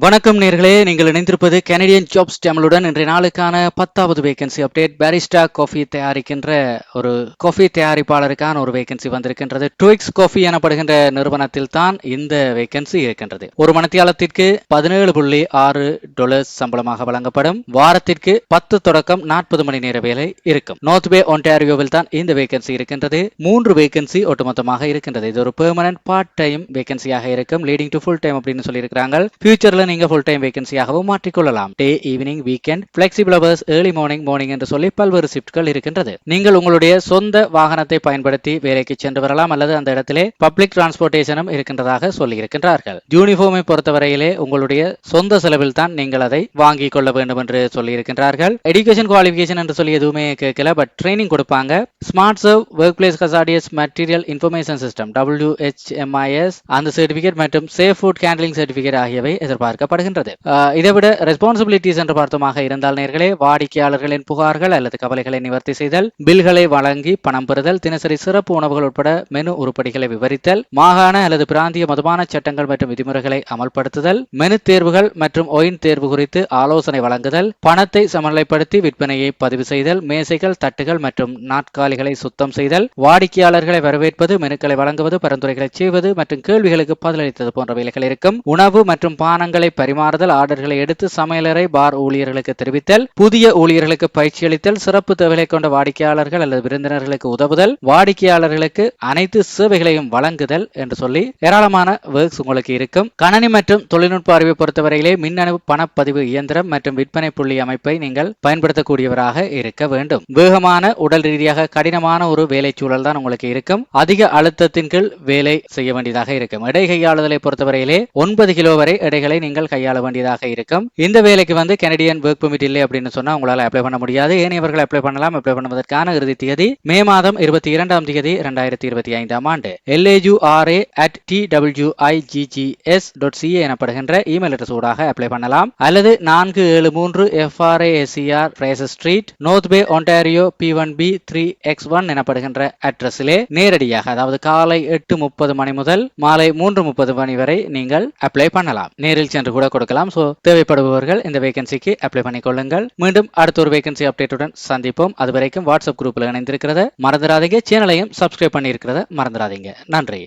வணக்கம் நேர்களே நீங்கள் இணைந்திருப்பது கெனடியன் ஜாப்ஸ் டேமலுடன் இன்றைய நாளுக்கான பத்தாவது வேகன்சி அப்டேட் பேரிஸ்டா காஃபி தயாரிக்கின்ற ஒரு காஃபி தயாரிப்பாளருக்கான ஒரு வேகன்சி வந்திருக்கின்றது. டுவிக்ஸ் காஃபி எனப்படுகின்ற நிறுவனத்தில் தான் இந்த வேகன்சி இருக்கின்றது. ஒரு மணித்தியாலத்திற்கு பதினேழு புள்ளி ஆறு டொலர்ஸ் சம்பளமாக வழங்கப்படும். வாரத்திற்கு பத்து தொடக்கம் நாற்பது மணி நேர வேலை இருக்கும். நார்த் பே ஒன்டாரியோவில் தான் இந்த வேகன்சி இருக்கின்றது. மூன்று வேகன்சி ஒட்டுமொத்தமாக இருக்கின்றது. இது ஒரு பெர்மனன்ட் பார்ட் டைம் வேகன்சியாக இருக்கும். லீடிங் டு ஃபுல் டைம் அப்படின்னு சொல்லியிருக்கிறாங்க. ஃபியூச்சர்ல நீங்க ஃபுல் டைம் வேகன்சியாகவும் மாற்றிக்கொள்ளலாம். Day evening weekend flexible hours early morning morning என்று சொல்லி பல்வேறு ஷிப்ட்கள் இருக்கின்றது. நீங்கள் உங்களுடைய சொந்த வாகனத்தை பயன்படுத்தி வேலைக்கு சென்று வரலாம் அல்லது அந்த இடத்திலே பப்ளிக் டிரான்ஸ்போர்ட்டேஷனும் இருக்கின்றதாக சொல்லியிருக்கின்றார்கள். யூனிஃபார்மை பொறுத்தவரையிலே உங்களுடைய சொந்த செலவில் தான் நீங்கள் அதை வாங்கிக் கொள்ள வேண்டும் என்று சொல்லி இருக்கின்றார்கள் எஜுகேஷன் குவாலிஃபிகேஷன் என்று சொல்லி எதுவுமே கேட்கல பட் ட்ரைனிங் கொடுப்பாங்க. Smart serve workplace hazardous material information system WHMIS அந்த சர்டிபிகேட் மற்றும் சேஃப் ஃபுட் கேண்டலிங் சர்டிபிகேட் ஆகியவை எதிர்பார்க்கப்படுகின்றது இதை விட ரெஸ்பான்சிபிலிட்டிஸ் என்று பார்த்தோமாக இருந்தால் நேர்களே வாடிக்கையாளர்களின் புகார்கள் அல்லது கவலைகளை நிவர்த்தி செய்தல் பில்களை வழங்கி பணம் பெறுதல் தினசரி சிறப்பு உணவுகள் உட்பட மெனு உருப்படிகளை விவரித்தல் மாகாண அல்லது பிராந்திய மதுபான சட்டங்கள் மற்றும் விதிமுறைகளை அமல்படுத்துதல் மெனு தேர்வுகள் மற்றும் ஒயின் தேர்வு குறித்து ஆலோசனை வழங்குதல் பணத்தை சமநிலைப்படுத்தி விற்பனையை பதிவு செய்தல் மேசைகள் தட்டுகள் மற்றும் நாட்காலிகளை சுத்தம் செய்தல் வாடிக்கையாளர்களை வரவேற்பது மெனுக்களை வழங்குவது பரிந்துரைகளை செய்வது மற்றும் கேள்விகளுக்கு பதிலளித்தது போன்ற வேலைகள் இருக்கும். உணவு மற்றும் பானங்கள் பரிமாறுதல் ஆர்டர்களை எடுத்து சமையலறை பார் ஊழியர்களுக்கு தெரிவித்தல் புதிய ஊழியர்களுக்கு பயிற்சி அளித்தல் சிறப்பு தேவைகளை கொண்ட வாடிக்கையாளர்கள் அல்லது விருந்தினர்களுக்கு உதவுதல் வாடிக்கையாளர்களுக்கு அனைத்து சேவைகளையும் வழங்குதல் என்று சொல்லி ஏராளமான வேர்க்ஸ் உங்களுக்கு இருக்கும். கணனி மற்றும் தொழில்நுட்ப அறிவை பொறுத்தவரையிலே மின்னணு பணப்பதிவு இயந்திரம் மற்றும் விற்பனை புள்ளி அமைப்பை நீங்கள் பயன்படுத்தக்கூடியவராக இருக்க வேண்டும். வேகமான உடல் ரீதியாக கடினமான ஒரு வேலை சூழல் தான் உங்களுக்கு இருக்கும். அதிக அழுத்தத்தின் கீழ் வேலை செய்ய வேண்டியதாக இருக்கும். எடை கையாளுதலை பொறுத்தவரையிலே ஒன்பது கிலோ வரை எடைகளை நீங்கள் கையாள வேண்டியதாக இருக்கும். இந்த வேலைக்கு வந்து கெனடியன் ஒர்க் பெர்மிட் இல்லை அப்படின்னு சொன்னா உங்களால அப்ளை பண்ண முடியாது. ஏனையவர்கள் அப்ளை பண்ணலாம்? அப்ளை பண்ணுவதற்கான இறுதி தேதி மே மாதம் இருபத்தி இரண்டாம் தேதி இரண்டாயிரத்தி இருபத்தி ஐந்தாம் ஆண்டு. L A J U R A at D W I G G S dot CA எனப்படுகின்ற இமெயில் அட்ரஸ் ஊடாக அப்ளை பண்ணலாம். அல்லது நான்கு ஏழு மூன்று F R A S C R braces street North Bay Ontario P one B three X one எனப்படுகின்ற அட்ரஸிலே நேரடியாக அதாவது காலை எட்டு முப்பது மணி முதல் மாலை மூன்று முப்பது மணி வரை நீங்கள் அப்ளை பண்ணலாம். நேரில் சென்று என்று கூட கொடுக்கலாம். ஸோ தேவைப்படுபவர்கள் இந்த வேகன்சிக்கு அப்ளை பண்ணிக்கொள்ளுங்கள். மீண்டும் அடுத்த ஒரு வேகன்சி அப்டேட்டுடன் சந்திப்போம். அது வரைக்கும் வாட்ஸ்அப் குரூப்பில் இணைந்திருக்கிறத. மறந்துடாதீங்க. சேனலையும் சப்ஸ்கிரைப் பண்ணியிருக்கிறத மறந்துடாதீங்க. நன்றி.